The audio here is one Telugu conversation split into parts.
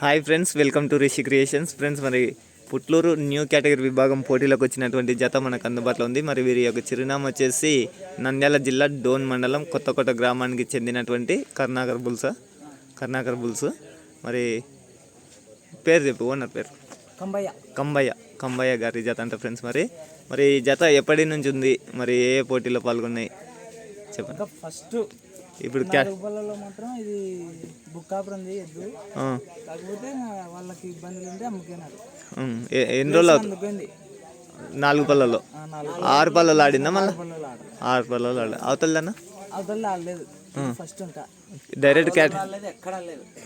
Hi friends welcome to Rishi creations friends మరి పుట్లూరు న్యూ కేటగిరీ విభాగం పోటీలోకి వచ్చినటువంటి జత మనకు అందుబాటులో ఉంది. మరి వీరి యొక్క చిరునామా వచ్చేసి నంద్యాల జిల్లా డోన్ మండలం కొత్తకోట గ్రామానికి చెందినటువంటి కర్ణాకర్ బుల్స్. కర్ణాకర్ బుల్స్. మరి పేరు చెప్పు ఓనర్ పేరు. కంబయ్య. కంబయ్య. కంబయ్య గారి జత అంట ఫ్రెండ్స్ మరి. మరి జత ఎప్పటి నుంచి ఉంది? మరి ఏ పోటీలో పాల్గొన్నాయి? చెప్పండి. ఫస్ట్ ఇప్పుడు రూపాయలలో మాత్రం ఇది బుక్కాపురం ఉంది ఎద్దు ఆ, కాకపోతే వాళ్ళకి ఇబ్బందులు ఉంటే అమ్ముకున్నారు. ఎన్ని రోజులు అవుతుంది నాలుగు పళ్ళలో ఆరు పళ్ళలో ఆడిందా మళ్ళీ? ఆరు పళ్ళలో ఆడ. అవతలదన్నా అవతల ఆడలేదు ఫస్ట్ డైరెక్ట్ క్యాట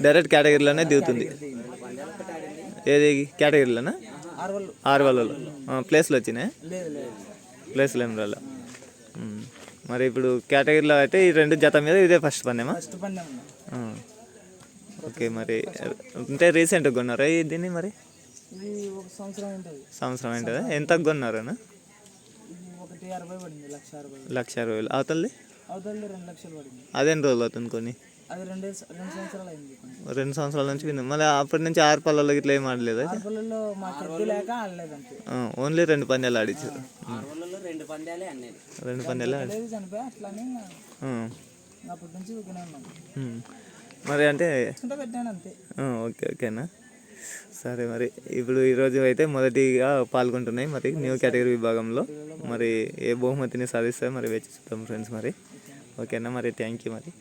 డైరెక్ట్ కేటగిరీలోనే దిగుతుంది. ఏది కేటగిరీలోనా? ఆరు పళ్ళలో ప్లేస్లు వచ్చినాయి? ప్లేస్లు ఏం రాలే. మరి ఇప్పుడు కేటగిరీలో అయితే ఈ రెండు జత మీద ఇదే ఫస్ట్ పనేమా ఫస్ట్ పందెం. ఓకే మరి అంటే రీసెంట్గా కొన్నారా ఈ దీన్ని మరి? సంవత్సరం ఏంటదా ఎంత కొన్నారనా లక్ష అరవై. వేలు. పడింది. అదేం రోజులు అవుతుంది కొన్ని. రెండు సంవత్సరాల నుంచి విన్నాం. మళ్ళీ అప్పటి నుంచి ఆరు పళ్ళలో ఇట్లా ఏం ఆడలేదు? ఓన్లీ రెండు పందాలు ఆడించారు రెండు పందాలే రెండు పందాలు. చనిపోయి అట్లానే అప్పటి నుంచి. మరి అంటే పెట్టాను అంతే. ఓకే ఓకేనా? సరే మరి. ఇప్పుడు ఈరోజు అయితే మొదటిగా పాల్గొంటున్నాయి మరి న్యూ కేటగిరీ విభాగంలో. మరి ఏ బహుమతిని సాధిస్తాయో మరి వేచి చూద్దాం ఫ్రెండ్స్ మరి. ఓకేనా? మరి థ్యాంక్ యూ మరి.